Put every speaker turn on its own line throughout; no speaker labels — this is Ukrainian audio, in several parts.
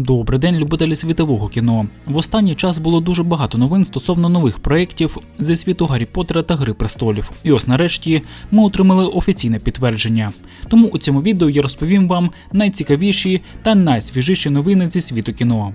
Добрий день, любителі світового кіно. В останній час було дуже багато новин стосовно нових проєктів зі світу Гаррі Поттера та Гри престолів. І ось нарешті ми отримали офіційне підтвердження. Тому у цьому відео я розповім вам найцікавіші та найсвіжіші новини зі світу кіно.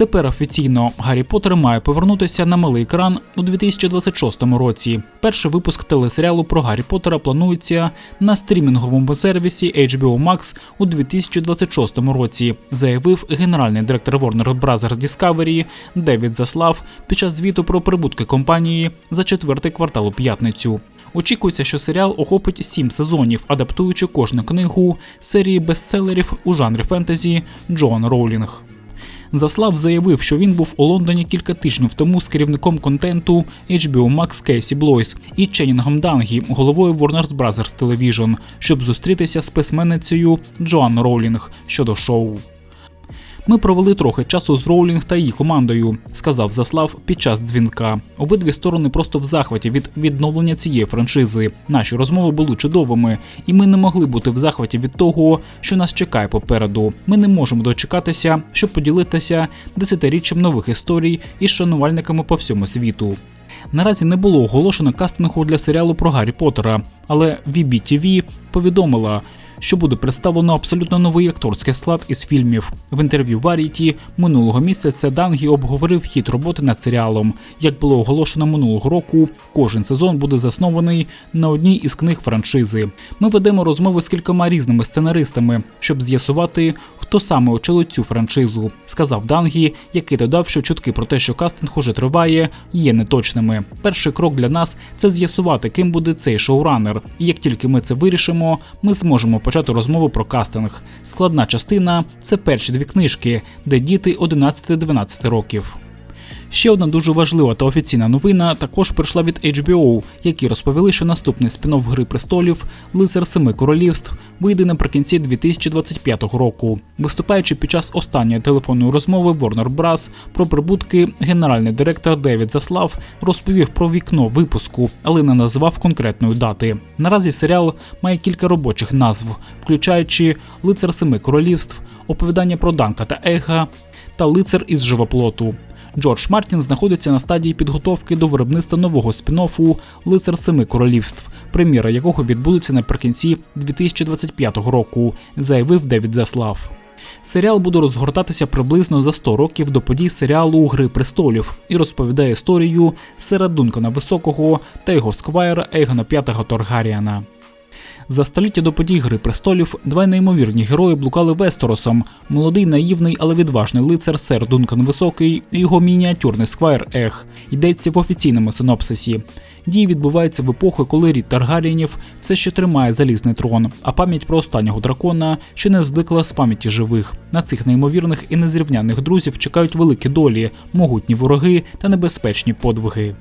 Тепер офіційно Гаррі Поттер має повернутися на малий екран у 2026 році. Перший випуск телесеріалу про Гаррі Поттера планується на стрімінговому сервісі HBO Max у 2026 році, заявив генеральний директор Warner Bros. Discovery Девід Заслав під час звіту про прибутки компанії за четвертий квартал у п'ятницю. Очікується, що серіал охопить сім сезонів, адаптуючи кожну книгу серії бестселерів у жанрі фентезі Джоан Роулінг. Заслав заявив, що він був у Лондоні кілька тижнів тому з керівником контенту HBO Max Кейсі Блойс і Ченінгом Дангі, головою Warner Bros. Television, щоб зустрітися з письменницею Джоан Роулінг щодо шоу. Ми провели трохи часу з Роулінг та її командою, сказав Заслав під час дзвінка. Обидві сторони просто в захваті від відновлення цієї франшизи. Наші розмови були чудовими, і ми не могли бути в захваті від того, що нас чекає попереду. Ми не можемо дочекатися, щоб поділитися десятиріччям нових історій із шанувальниками по всьому світу. Наразі не було оголошено кастингу для серіалу про Гаррі Поттера, але VBTV повідомила, що буде представлено абсолютно новий акторський склад із фільмів. В інтерв'ю Variety минулого місяця Дангі обговорив хід роботи над серіалом. Як було оголошено минулого року, кожен сезон буде заснований на одній із книг франшизи. Ми ведемо розмови з кількома різними сценаристами, щоб з'ясувати, хто саме очолить цю франшизу, сказав Дангі, який додав, що чутки про те, що кастинг уже триває, є неточними. Перший крок для нас це з'ясувати, ким буде цей шоуранер. І як тільки ми це вирішимо, ми зможемо почати розмову про кастинг. Складна частина це перші дві книжки, де діти 11-12 років. Ще одна дуже важлива та офіційна новина також прийшла від HBO, які розповіли, що наступний спін-офф Гри престолів Лицар Семи Королівств вийде наприкінці 2025 року. Виступаючи під час останньої телефонної розмови Warner Bros. про прибутки, генеральний директор Девід Заслав розповів про вікно випуску, але не назвав конкретної дати. Наразі серіал має кілька робочих назв, включаючи Лицар Семи Королівств, оповідання про Данка та Ега та Лицар із живоплоту. Джордж Мартін знаходиться на стадії підготовки до виробництва нового спін-оффу Лицар Семи Королівств, прем'єра якого відбудеться наприкінці 2025 року, заявив Девід Заслав. Серіал буде розгортатися приблизно за 100 років до подій серіалу Гри престолів і розповідає історію сера Дункана Високого та його сквайра Ейгона П'ятого Торгаріана. За століття до подій Гри престолів два неймовірні герої блукали Вестеросом: молодий, наївний, але відважний лицар Сер Дункан Високий і його мініатюрний сквайр Ех. Йдеться в офіційному синопсисі. Дії відбуваються в епоху, коли рід Таргарієнів все ще тримає залізний трон, а пам'ять про останнього дракона ще не зникла з пам'яті живих. На цих неймовірних і незрівняних друзів чекають великі долі, могутні вороги та небезпечні подвиги.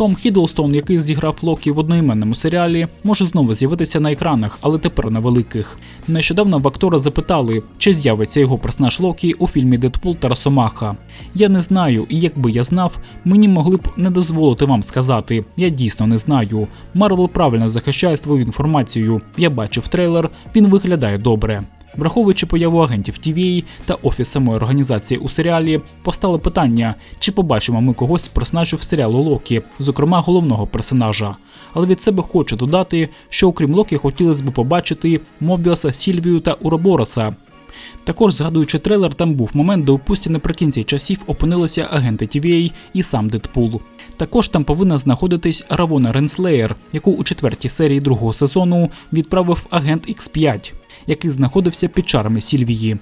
Том Хіддлстон, який зіграв Локі в одноіменному серіалі, може знову з'явитися на екранах, але тепер на великих. Нещодавно в актора запитали, чи з'явиться його персонаж Локі у фільмі Дедпул та. Я не знаю, і якби я знав, мені могли б не дозволити вам сказати. Я дійсно не знаю. Марвел правильно захищає свою інформацію. Я бачив трейлер, він виглядає добре. Враховуючи появу агентів TVA та офіс самої організації у серіалі, постало питання, чи побачимо ми когось з персонажів серіалу Локі, зокрема головного персонажа. Але від себе хочу додати, що окрім Локі хотілося б побачити Мобіоса, Сільвію та Уробороса. Також згадуючи трейлер, там був момент, де у пусті наприкінці часів опинилися агенти TVA і сам Дедпул. Також там повинна знаходитись Равона Ренслеєр, яку у четвертій серії другого сезону відправив агент X5 який знаходився під чарами Сільвії.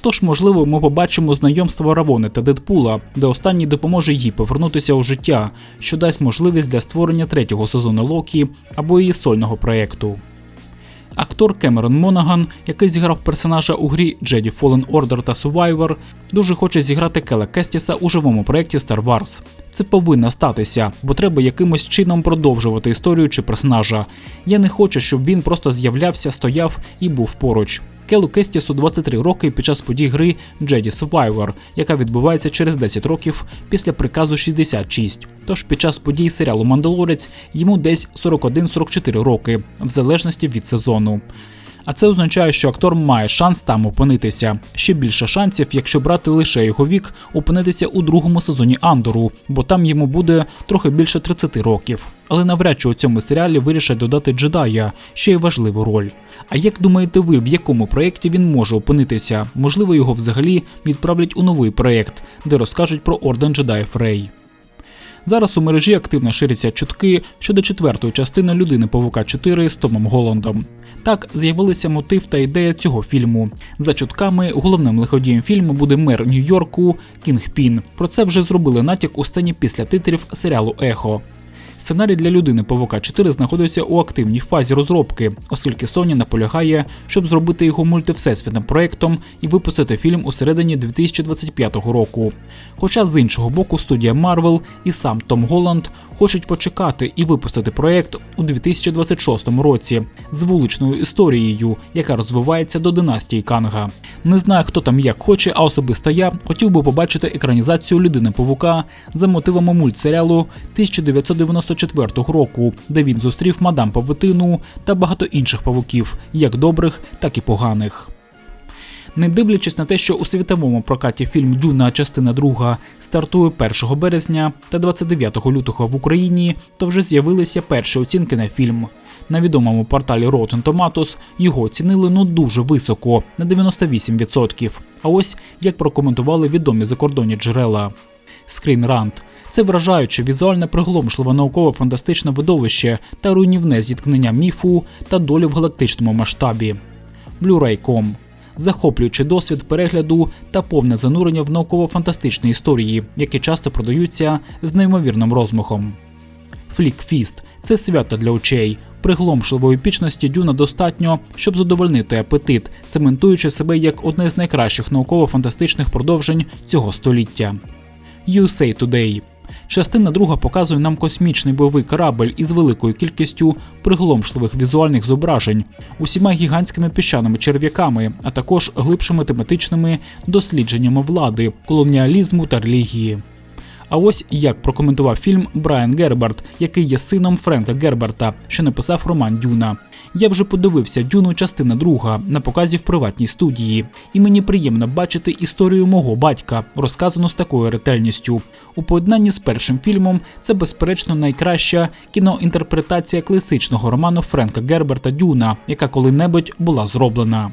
Тож, можливо, ми побачимо знайомство Равони та Дедпула, де останній допоможе їй повернутися у життя, що дасть можливість для створення третього сезону Локі або її сольного проєкту. Актор Кемерон Монаган, який зіграв персонажа у грі Jedi Fallen Order та Survivor, дуже хоче зіграти Кела Кестіса у живому проєкті Star Wars. Це повинно статися, бо треба якимось чином продовжувати історію чи персонажа. Я не хочу, щоб він просто з'являвся, стояв і був поруч. Келу Кестісу 23 роки під час подій гри Jedi Survivor, яка відбувається через 10 років після приказу 66. Тож під час подій серіалу Мандалорець йому десь 41-44 роки, в залежності від сезону. А це означає, що актор має шанс там опинитися. Ще більше шансів, якщо брати лише його вік, опинитися у другому сезоні Андору, бо там йому буде трохи більше 30 років. Але навряд чи у цьому серіалі вирішать додати джедая, ще й важливу роль. А як думаєте ви, в якому проєкті він може опинитися? Можливо, його взагалі відправлять у новий проєкт, де розкажуть про орден джедаїв Рей. Зараз у мережі активно ширяться чутки щодо четвертої частини людини Павука 4 з Томом Голландом. Так з'явилися мотив та ідея цього фільму. За чутками, головним лиходієм фільму буде мер Нью-Йорку Кінг Пін. Про це вже зробили натяк у сцені після титрів серіалу Ехо. Сценарій для людини Павука 4 знаходиться у активній фазі розробки, оскільки Sony наполягає, щоб зробити його мультивсесвітним проєктом і випустити фільм у середині 2025 року. Хоча з іншого боку, студія Marvel і сам Том Голланд хочуть почекати і випустити проєкт у 2026 році з вуличною історією, яка розвивається до династії Канга. Не знаю, хто там як хоче, а особисто я хотів би побачити екранізацію людини Павука за мотивами мультсеріалу 1994 року, де він зустрів мадам Павутину та багато інших павуків, як добрих, так і поганих. Не дивлячись на те, що у світовому прокаті фільм Дюна частина 2 стартує 1 березня та 29 лютого в Україні, то вже з'явилися перші оцінки на фільм. На відомому порталі Rotten Tomatoes його оцінили ну дуже високо на 98%. А ось як прокоментували відомі закордонні джерела. Screen Rant – це вражаюче візуально пригломшливе науково-фантастичне видовище та руйнівне зіткнення міфу та долі в галактичному масштабі. Blu-ray.com захоплюючий досвід перегляду та повне занурення в науково-фантастичні історії, які часто продаються з неймовірним розмахом. Флікфіст це свято для очей. Пригломшливої епічності Дюна достатньо, щоб задовольнити апетит, цементуючи себе як одне з найкращих науково-фантастичних продовжень цього століття. USA Today Частина друга показує нам космічний бойовий корабель із великою кількістю пригломшливих візуальних зображень, усіма гігантськими піщаними черв'яками, а також глибшими тематичними дослідженнями влади, колоніалізму та релігії. А ось як прокоментував фільм Брайан Герберт, який є сином Френка Герберта, що написав роман Дюна. Я вже подивився Дюну частина друга на показі в приватній студії, і мені приємно бачити історію мого батька, розказану з такою ретельністю. У поєднанні з першим фільмом це безперечно найкраща кіноінтерпретація класичного роману Френка Герберта Дюна, яка коли-небудь була зроблена.